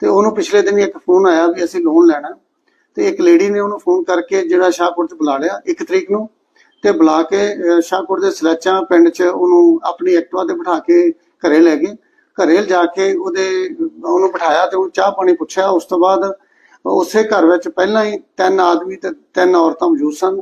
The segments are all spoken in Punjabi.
ਤੇ ਉਹਨੂੰ ਪਿਛਲੇ ਦਿਨ ਹੀ ਇੱਕ ਫੋਨ ਆਇਆ ਵੀ ਅਸੀਂ ਲੋਨ ਲੈਣਾ। ਤੇ ਇੱਕ ਲੇਡੀ ਨੇ ਉਹਨੂੰ ਫੋਨ ਕਰਕੇ ਜਿਹੜਾ ਸ਼ਾਹਕੋਟ ਚ ਬੁਲਾ ਲਿਆ ਇੱਕ ਤਰੀਕ ਨੂੰ। ਤੇ ਬੁਲਾ ਕੇ ਅਹ, ਦੇ ਸਲੈਚਾਂ ਪਿੰਡ ਚ ਉਹਨੂੰ ਆਪਣੀ ਐਕਟਿਵਾ ਤੇ ਬਿਠਾ ਕੇ ਘਰੇ ਲੈ ਗਏ। ਘਰੇ ਜਾ ਕੇ ਉਹਦੇ ਉਹਨੂੰ ਬਿਠਾਇਆ ਤੇ ਉਹ ਚਾਹ ਪਾਣੀ ਪੁੱਛਿਆ। ਉਸ ਤੋਂ ਬਾਅਦ ਉਸੇ ਘਰ ਵਿੱਚ ਪਹਿਲਾਂ ਹੀ ਤਿੰਨ ਆਦਮੀ ਤੇ ਤਿੰਨ ਔਰਤਾਂ ਮੌਜੂਦ ਸਨ।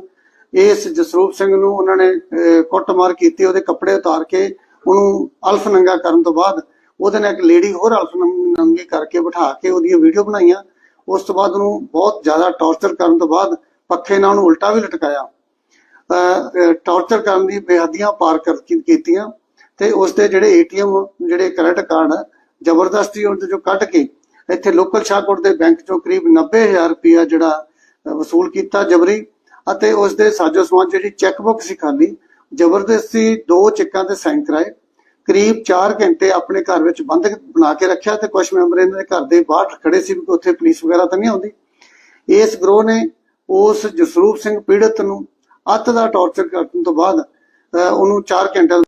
ਇਸ ਜਸਰੂਪ ਸਿੰਘ ਨੂੰ ਉਹਨਾਂ ਨੇ ਅਹ, ਕੁੱਟਮਾਰ ਕੀਤੀ ਉਹਦੇ ਕੱਪੜੇ ਉਤਾਰ ਕੇ ਉਹਨੂੰ ਅਲਫ ਨੰਗਾ ਕਰਨ ਤੋਂ ਬਾਅਦ ਉਹਦੇ ਨਾਲ ਇੱਕ ਲੇਡੀ ਹੋਰ ਅਲਫ ਕਰਕੇ ਬਿਠਾ ਕੇ ਉਹਦੀਆਂ ਵੀਡੀਓ ਬਣਾਈਆਂ। ਉਸ ਤੋਂ ਬਾਅਦ ਉਹਨੂੰ ਬਹੁਤ ਜ਼ਿਆਦਾ ਟੌਰਚਰ ਕਰਨ ਤੋਂ ਬਾਅਦ ਪੱਖੇ ਨਾਲ ਉਹਨੂੰ ਉਲਟਾ ਵੀ ਲਟਕਾਇਆ। ਟੌਰਚਰ ਕਰਨ ਦੀ ਬੇਹੱਦੀਆਂ ਪਾਰ ਕਰ ਕੀ- ਕੀਤੀਆਂ ਤੇ ਉਸ ਦੇ ਜਿਹੜੇ ਏਟੀਐਮ ਜਿਹੜੇ ਕ੍ਰੈਡਿਟ ਕਾਰਡ ਜ਼ਬਰਦਸਤੀ ਉਹਦੇ ਚੋਂ ਕੱਢ ਕੇ ਇੱਥੇ ਲੋਕਲ ਸ਼ਾਹਕੋਟ ਦੇ ਬੈਂਕ ਚੋਂ ਕਰੀਬ 90000 ਰੁਪਇਆ ਜਿਹੜਾ ਅ, ਵਸੂਲ ਕੀਤਾ ਜਬਰੀ ਅਤੇ ਉਸ ਦੇ ਸਾਜੋ ਸਮਾਨ ਜਿਹੜੀ ਚੈੱਕ ਬੁੱਕ ਸੀ ਖਾਲੀ ਜ਼ਬਰਦਸਤੀ ਦੋ ਚੈੱਕਾਂ ਤੇ ਸਾਈਨ ਕਰਾਏ। ਕਰੀਬ 4 ਘੰਟੇ ਆਪਣੇ ਘਰ ਵਿੱਚ ਬੰਦ ਬਣਾ ਕੇ ਰੱਖਿਆ ਤੇ ਕੁਝ ਮੈਂਬਰ ਇਹਨਾਂ ਦੇ ਘਰ ਦੇ ਬਾਹਰ ਖੜੇ ਸੀ ਵੀ ਉੱਥੇ ਪੁਲਿਸ ਵਗੈਰਾ ਤਾਂ ਨਹੀਂ ਆਉਂਦੀ। ਇਸ ਗਰੋਹ ਨੇ ਉਸ ਜਸਰੂਪ ਸਿੰਘ ਪੀੜਤ ਨੂੰ ਅੱਤ ਦਾ ਟੌਰਚਰ ਕਰਨ ਤੋਂ ਬਾਅਦ ਉਹਨੂੰ 4 ਘੰਟੇ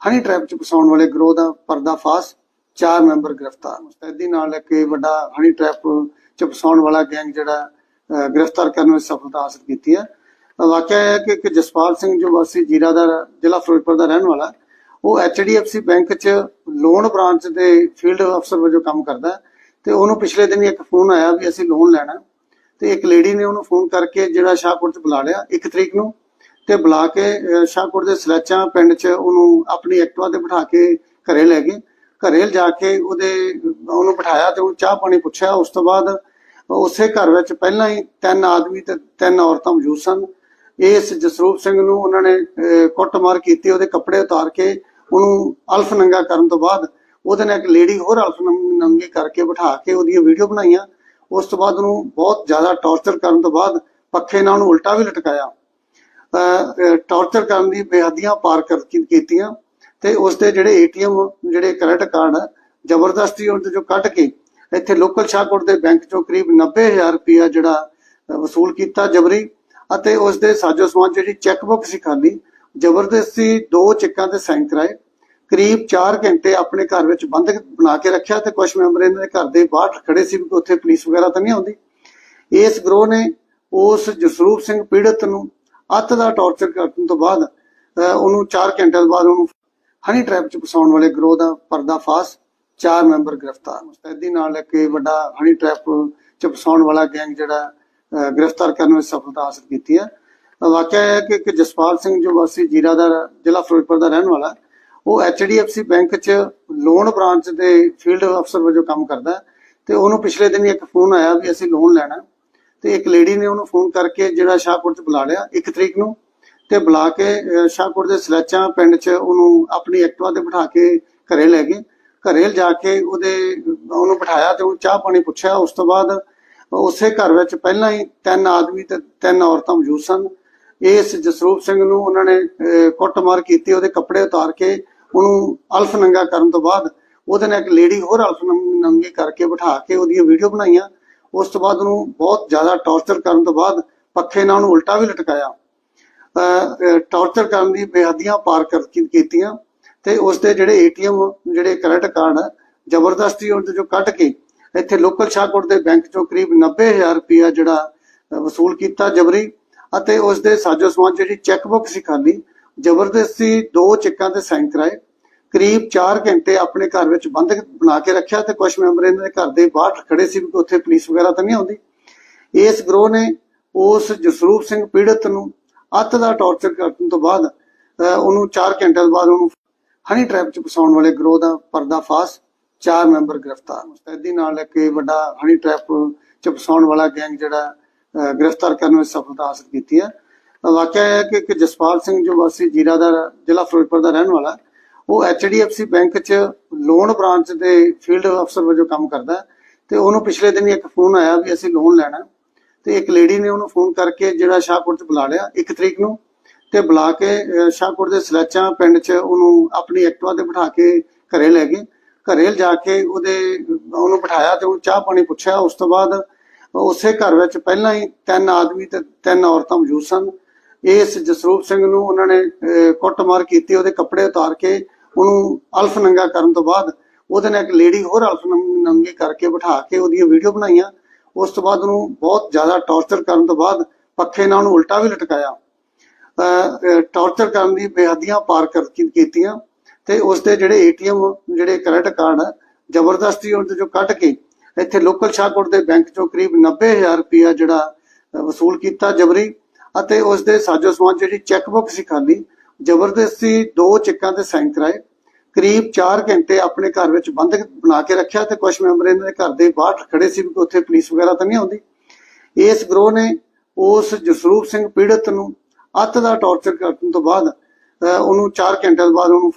ਹਨੀ ਟ੍ਰੈਪ ਚ ਫਸਾਉਣ ਵਾਲੇ ਗਰੋਹ ਦਾ ਪਰਦਾਫਾਸ਼ ਚਾਰ ਮੈਂਬਰ ਗ੍ਰਿਫਤਾਰ। ਮੁਸਤੈਦੀ ਨਾਲ ਇੱਕ ਵੱਡਾ ਹਨੀ ਟ੍ਰੈਪ ਚ ਫਸਾਉਣ ਵਾਲਾ ਗੈਂਗ ਜਿਹੜਾ ਗ੍ਰਿਫਤਾਰ ਕਰਨ ਵਿੱਚ ਸਫਲਤਾ ਹਾਸਲ ਕੀਤੀ ਹੈ। ਵਾਕਿਆ ਹੈ ਕਿ ਜਸਪਾਲ ਸਿੰਘ ਜੋ ਵਾਸੀ ਜੀਰਾ ਦਾ, ਜ਼ਿਲ੍ਹਾ ਫਿਰੋਜ਼ਪੁਰ ਦਾ ਰਹਿਣ ਵਾਲਾ ਉਹ HDFC ਬੈਂਕ ਚ ਲੋਨ ਬ੍ਰਾਂਚ ਦੇ ਫੀਲਡ ਅਫਸਰ ਵਜੋਂ ਕੰਮ ਕਰਦਾ ਹੈ ਤੇ ਉਹਨੂੰ ਪਿਛਲੇ ਦਿਨ ਹੀ ਇੱਕ ਫੋਨ ਆਇਆ ਵੀ ਅਸੀਂ ਲੋਨ ਲੈਣਾ ਤੇ ਇੱਕ ਲੇਡੀ ਨੇ ਉਹਨੂੰ ਫੋਨ ਕਰਕੇ ਜਿਹੜਾ ਸ਼ਾਹਕੋਟ ਚ ਬੁਲਾ ਲਿਆ ਇੱਕ ਤਰੀਕ ਨੂੰ ਤੇ ਬੁਲਾ ਕੇ ਸ਼ਾਹਕੋਟ ਦੇ ਸਲੈਚਾਂ ਪਿੰਡ ਚ ਉਹਨੂੰ ਆਪਣੀ ਐਕਟਿਵਾ ਤੇ ਬਿਠਾ ਕੇ ਘਰੇ ਲੈ ਗਏ। ਘਰੇ ਜਾ ਕੇ ਉਹਦੇ ਉਹਨੂੰ ਬਿਠਾਇਆ ਤੇ ਉਹ ਚਾਹ ਪਾਣੀ ਪੁੱਛਿਆ। ਉਸ ਤੋਂ ਬਾਅਦ ਉਸੇ ਘਰ ਵਿੱਚ ਪਹਿਲਾਂ ਹੀ ਤਿੰਨ ਆਦਮੀ ਤੇ ਤਿੰਨ ਔਰਤਾਂ ਮੌਜੂਦ ਸਨ। ਇਸ ਜਸਰੂਪ ਸਿੰਘ ਨੂੰ ਉਹਨਾਂ ਨੇ ਅਹ, ਕੁੱਟਮਾਰ ਕੀਤੀ ਉਹਦੇ ਕੱਪੜੇ ਉਤਾਰ ਕੇ ਉਹਨੂੰ ਅਲਫ ਨੰਗਾ ਕਰਨ ਤੋਂ ਬਾਅਦ ਉਹਦੇ ਨਾਲ ਇੱਕ ਲੇਡੀ ਹੋਰ ਅਲਫ ਨੰਗੀ ਕਰਕੇ ਬਿਠਾ ਕੇ ਉਹਦੀਆਂ ਵੀਡੀਓ ਬਣਾਈਆਂ। ਉਸ ਤੋਂ ਬਾਅਦ ਉਹਨੂੰ ਬਹੁਤ ਜ਼ਿਆਦਾ ਟੌਰਚਰ ਕਰਨ ਤੋਂ ਬਾਅਦ ਪੱਖੇ ਨਾਲ ਉਹਨੂੰ ਉਲਟਾ ਵੀ ਲਟਕਾਇਆ। ਟੌਰਚਰ ਕਰਨ ਦੀ ਬੇਹੱਦੀਆਂ ਪਾਰ ਕੀਤੀਆਂ ਤੇ ਉਸ ਦੇ ਜਿਹੜੇ ਏਟੀਐਮ ਜਿਹੜੇ ਕ੍ਰੈਡਿਟ ਕਾਰਡ ਜ਼ਬਰਦਸਤੀ ਉਹਦੇ ਚੋਂ ਕੱਢ ਕੇ ਇੱਥੇ ਲੋਕਲ ਸ਼ਾਹਕੋਟ ਦੇ ਬੈਂਕ ਚੋਂ ਕਰੀਬ 90000 ਰੁਪਇਆ ਜਿਹੜਾ ਅ, ਵਸੂਲ ਕੀਤਾ ਜਬਰੀ ਅਤੇ ਉਸ ਦੇ ਸਾਜੋ ਸਮਾਜ ਜਿਹੜੀ ਚੈੱਕ ਬੁੱਕ ਸੀ ਖਾਲੀ ਜ਼ਬਰਦਸਤੀ ਦੋ ਚੈੱਕਾਂ ਤੇ ਸਾਈਨ ਕਰਾਏ। ਕਰੀਬ 4 ਘੰਟੇ ਆਪਣੇ ਘਰ ਵਿੱਚ ਬੰਦ ਬਣਾ ਕੇ ਰੱਖਿਆ ਤੇ ਕੁਝ ਮੈਂਬਰ ਇਹਨਾਂ ਦੇ ਘਰ ਦੇ ਬਾਹਰ ਖੜੇ ਸੀ ਵੀ ਉੱਥੇ ਪੁਲਿਸ ਵਗੈਰਾ ਤਾਂ ਨਹੀਂ ਆਉਂਦੀ। ਇਸ ਗਰੋਹ ਨੇ ਉਸ ਜਸਰੂਪ ਸਿੰਘ ਪੀੜਤ ਨੂੰ ਅੱਤ ਦਾ ਟੌਰਚਰ ਕਰਨ ਤੋਂ ਬਾਅਦ ਉਹਨੂੰ 4 ਘੰਟੇ ਬਾਅਦ ਉਹਨੂੰ ਹਨੀ ਟ੍ਰੈਪ ਚ ਫਸਾਉਣ ਵਾਲੇ ਗਰੋਹ ਦਾ ਪਰਦਾਫਾਸ਼ ਚਾਰ ਮੈਂਬਰ ਗ੍ਰਿਫਤਾਰ। ਮੁਸਤੈਦੀ ਨਾਲ ਇੱਕ ਵੱਡਾ ਹਨੀ ਟ੍ਰੈਪ ਚ ਫਸਾਉਣ ਵਾਲਾ ਗੈਂਗ ਜਿਹੜਾ ਗ੍ਰਿਫਤਾਰ ਕਰਨ ਵਿੱਚ ਸਫਲਤਾ ਹਾਸਲ ਕੀਤੀ ਹੈ। ਵਾਕਿਆ ਹੈ ਕਿ ਜਸਪਾਲ ਸਿੰਘ ਜੋ ਵਾਸੀ ਜੀਰਾ ਦਾ, ਜ਼ਿਲ੍ਹਾ ਫਿਰੋਜ਼ਪੁਰ ਦਾ ਰਹਿਣ ਵਾਲਾ ਉਹ HDFC ਬੈਂਕ ਚ ਲੋਨ ਬ੍ਰਾਂਚ ਦੇ ਫੀਲਡ ਅਫਸਰ ਵਜੋਂ ਕੰਮ ਕਰਦਾ ਹੈ ਤੇ ਉਹਨੂੰ ਪਿਛਲੇ ਦਿਨ ਇੱਕ ਫੋਨ ਆਇਆ ਵੀ ਅਸੀਂ ਲੋਨ ਲੈਣਾ ਤੇ ਇੱਕ ਲੇਡੀ ਨੇ ਉਹਨੂੰ ਫੋਨ ਕਰਕੇ ਜਿਹੜਾ ਸ਼ਾਹਕੋਟ ਚ ਬੁਲਾ ਲਿਆ ਇੱਕ ਤਰੀਕ ਨੂੰ ਤੇ ਬੁਲਾ ਕੇ ਸ਼ਾਹਕੋਟ ਦੇ ਸਲੈਚਾਂ ਪਿੰਡ ਚ ਉਹਨੂੰ ਆਪਣੀ ਐਕਟਿਵਾ ਤੇ ਬਿਠਾ ਕੇ ਘਰੇ ਲੈ ਗਏ। ਘਰੇ ਜਾ ਕੇ ਉਹਦੇ ਉਹਨੂੰ ਬਿਠਾਇਆ ਤੇ ਉਹ ਚਾਹ ਪਾਣੀ ਪੁੱਛਿਆ। ਉਸ ਤੋਂ ਬਾਅਦ ਉਸੇ ਘਰ ਵਿੱਚ ਪਹਿਲਾਂ ਹੀ ਤਿੰਨ ਆਦਮੀ ਤੇ ਤਿੰਨ ਔਰਤਾਂ ਮੌਜੂਦ ਸਨ। ਇਸ ਜਸਰੂਪ ਸਿੰਘ ਨੂੰ ਉਹਨਾਂ ਨੇ ਅਹ, ਕੁੱਟਮਾਰ ਕੀਤੀ ਉਹਦੇ ਕੱਪੜੇ ਉਤਾਰ ਕੇ ਉਹਨੂੰ ਅਲਫ ਨੰਗਾ ਕਰਨ ਤੋਂ ਬਾਅਦ ਉਹਦੇ ਨਾਲ ਇੱਕ ਲੇਡੀ ਹੋਰ ਅਲਫ ਨੰਗੀ ਕਰਕੇ ਬਿਠਾ ਕੇ ਉਹਦੀਆਂ ਵੀਡੀਓ ਬਣਾਈਆਂ। ਉਸ ਤੋਂ ਬਾਅਦ ਉਹਨੂੰ ਬਹੁਤ ਜ਼ਿਆਦਾ ਟੌਰਚਰ ਕਰਨ ਤੋਂ ਬਾਅਦ ਪੱਖੇ ਨਾਲ ਉਹਨੂੰ ਉਲਟਾ ਵੀ ਲਟਕਾਇਆ। ਟੌਰਚਰ ਕਰਨ ਦੀ ਬੇਹੱਦੀਆਂ ਪਾਰ ਕਰ ਕੀ- ਕੀਤੀਆਂ ਤੇ ਉਸ ਦੇ ਜਿਹੜੇ ਏਟੀਐਮ ਜਿਹੜੇ ਕ੍ਰੈਡਿਟ ਕਾਰਡ ਜ਼ਬਰਦਸਤੀ ਉਹਦੇ ਚੋਂ ਕੱਢ ਕੇ ਇੱਥੇ ਲੋਕਲ ਸ਼ਾਹਕੋਟ ਦੇ ਬੈਂਕ ਚੋਂ ਕਰੀਬ 90000 ਰੁਪਇਆ ਜਿਹੜਾ ਅ, ਵਸੂਲ ਕੀਤਾ ਜਬਰੀ ਅਤੇ ਉਸ ਦੇ ਸਾਜੋ ਸਮਾਨ ਜਿਹੜੀ ਚੈੱਕ ਬੁੱਕ ਸੀ ਖਾਲੀ ਜ਼ਬਰਦਸਤੀ ਦੋ ਚੈੱਕਾਂ ਤੇ ਸਾਈਨ ਕਰਾਏ। ਕਰੀਬ 4 ਘੰਟੇ ਆਪਣੇ ਘਰ ਵਿੱਚ ਬੰਦ ਬਣਾ ਕੇ ਰੱਖਿਆ ਤੇ ਕੁਝ ਮੈਂਬਰ ਇਹਨਾਂ ਦੇ ਘਰ ਦੇ ਬਾਹਰ ਖੜੇ ਸੀ ਵੀ ਉੱਥੇ ਪੁਲਿਸ ਵਗੈਰਾ ਤਾਂ ਨਹੀਂ ਆਉਂਦੀ। ਇਸ ਗਰੋਹ ਨੇ ਉਸ ਜਸਰੂਪ ਸਿੰਘ ਪੀੜਤ ਨੂੰ ਅੱਤ ਦਾ ਟੌਰਚਰ ਕਰਨ ਤੋਂ ਬਾਅਦ ਉਹਨੂੰ 4 ਘੰਟੇ ਬਾਅਦ ਉਹਨੂੰ ਹਨੀ ਟ੍ਰੈਪ ਚ ਫਸਾਉਣ ਵਾਲੇ ਗਰੋਹ ਦਾ ਪਰਦਾਫਾਸ਼ ਚਾਰ ਮੈਂਬਰ ਗ੍ਰਿਫਤਾਰ। ਮੁਸਤੈਦੀ ਨਾਲ ਇੱਕ ਵੱਡਾ ਹਨੀ ਟ੍ਰੈਪ ਚ ਫਸਾਉਣ ਵਾਲਾ ਗੈਂਗ ਜਿਹੜਾ ਗ੍ਰਿਫਤਾਰ ਕਰਨ ਵਿੱਚ ਸਫਲਤਾ ਹਾਸਲ ਕੀਤੀ ਹੈ। ਅਹ, ਵਾਕਿਆ ਹੈ ਕਿ ਜਸਪਾਲ ਸਿੰਘ ਜੋ ਵਾਸੀ ਜੀਰਾ ਦਾ ਜ਼ਿਲ੍ਹਾ ਫਿਰੋਜ਼ਪੁਰ ਦਾ ਰਹਿਣ ਵਾਲਾ ਉਹ HDFC ਬੈਂਕ ਚ ਲੋਨ ਬ੍ਰਾਂਚ ਦੇ ਫੀਲਡ ਅਫਸਰ ਵਜੋਂ ਕੰਮ ਕਰਦਾ ਹੈ। ਤੇ ਉਹਨੂੰ ਪਿਛਲੇ ਦਿਨ ਹੀ ਇੱਕ ਫੋਨ ਆਇਆ ਵੀ ਅਸੀਂ ਲੋਨ ਲੈਣਾ ਤੇ ਇੱਕ ਲੇਡੀ ਨੇ ਉਹਨੂੰ ਫੋਨ ਕਰਕੇ ਜਿਹੜਾ ਸ਼ਾਹਕੋਟ ਚ ਬੁਲਾ ਲਿਆ ਇੱਕ ਤਰੀਕ ਨੂੰ। ਤੇ ਬੁਲਾ ਕੇ ਸ਼ਾਹਕੋਟ ਦੇ ਸਲੈਚਾਂ ਪਿੰਡ ਚ ਉਹਨੂੰ ਆਪਣੀ ਐਕਟਿਵਾ ਤੇ ਬਿਠਾ ਕੇ ਘਰੇ ਲੈ ਗਏ। ਘਰੇ ਜਾ ਕੇ ਉਹਦੇ ਉਹਨੂੰ ਬਿਠਾਇਆ ਤੇ ਉਹ ਚਾਹ ਪਾਣੀ ਪੁੱਛਿਆ। ਉਸ ਤੋਂ ਬਾਅਦ ਉਸੇ ਘਰ ਵਿੱਚ ਪਹਿਲਾਂ ਹੀ ਤਿੰਨ ਆਦਮੀ ਤੇ ਤਿੰਨ ਔਰਤਾਂ ਮੌਜੂਦ ਸਨ। ਇਸ ਜਸਰੂਪ ਸਿੰਘ ਨੂੰ ਉਹਨਾਂ ਨੇ ਅਹ, ਕੁੱਟਮਾਰ ਕੀਤੀ ਉਹਦੇ ਕੱਪੜੇ ਉਤਾਰ ਕੇ ਉਹਨੂੰ ਅਲਫ ਨੰਗਾ ਕਰਨ ਤੋਂ ਬਾਅਦ ਉਹਦੇ ਨਾਲ ਇੱਕ ਲੇਡੀ ਹੋਰ ਅਲਫ ਨੰਗੀ ਕਰਕੇ ਬਿਠਾ ਕੇ ਉਹਦੀਆਂ ਵੀਡੀਓ ਬਣਾਈਆਂ। ਉਸ ਤੋਂ ਬਾਅਦ ਉਹਨੂੰ ਬਹੁਤ ਜ਼ਿਆਦਾ ਟੌਰਚਰ ਕਰਨ ਤੋਂ ਬਾਅਦ ਪੱਖੇ ਨਾਲ ਉਹਨੂੰ ਉਲਟਾ ਵੀ ਲਟਕਾਇਆ। ਟੌਰਚਰ ਕਰਨ ਦੀ ਬੇਹੱਦੀਆਂ ਪਾਰ ਕਰ ਕੀਤੀਆਂ ਤੇ ਉਸ ਦੇ ਜਿਹੜੇ ਏਟੀਐਮ ਜਿਹੜੇ ਕ੍ਰੈਡਿਟ ਕਾਰਡ ਜ਼ਬਰਦਸਤੀ ਉਹਦੇ ਚੋਂ ਕੱਢ ਕੇ ਇੱਥੇ ਲੋਕਲ ਸ਼ਾਹਕੋਟ ਦੇ ਬੈਂਕ ਚੋਂ ਕਰੀਬ 90000 ਰੁਪਇਆ ਜਿਹੜਾ ਅ, ਵਸੂਲ ਕੀਤਾ ਜਬਰੀ ਅਤੇ ਉਸ ਦੇ ਸਾਜੋ ਸਮਾਨ ਜਿਹੜੀ ਚੈੱਕ ਬੁੱਕ ਸੀ ਖਾਲੀ ਜ਼ਬਰਦਸਤੀ ਦੋ ਚੈੱਕਾਂ ਤੇ ਸਾਈਨ ਕਰਾਏ ਕਰੀਬ 4 ਘੰਟੇ ਆਪਣੇ ਘਰ ਵਿੱਚ ਬੰਦ ਬਣਾ ਕੇ ਰੱਖਿਆ ਤੇ ਕੁਝ ਮੈਂਬਰ ਇਹਨਾਂ ਦੇ ਘਰ ਦੇ ਬਾਹਰ ਖੜੇ ਸੀ ਵੀ ਉੱਥੇ ਪੁਲਿਸ ਵਗੈਰਾ ਤਾਂ ਨਹੀਂ ਆਉਂਦੀ। ਇਸ ਗਰੋਹ ਨੇ ਉਸ ਜਸਰੂਪ ਸਿੰਘ ਪੀੜਤ ਨੂੰ ਅੱਤ ਦਾ ਟੌਰਚਰ ਕਰਨ ਤੋਂ ਬਾਅਦ ਅ, ਉਹਨੂੰ 4 ਘੰਟੇ ਬਾਅਦ ਉਹਨੂੰ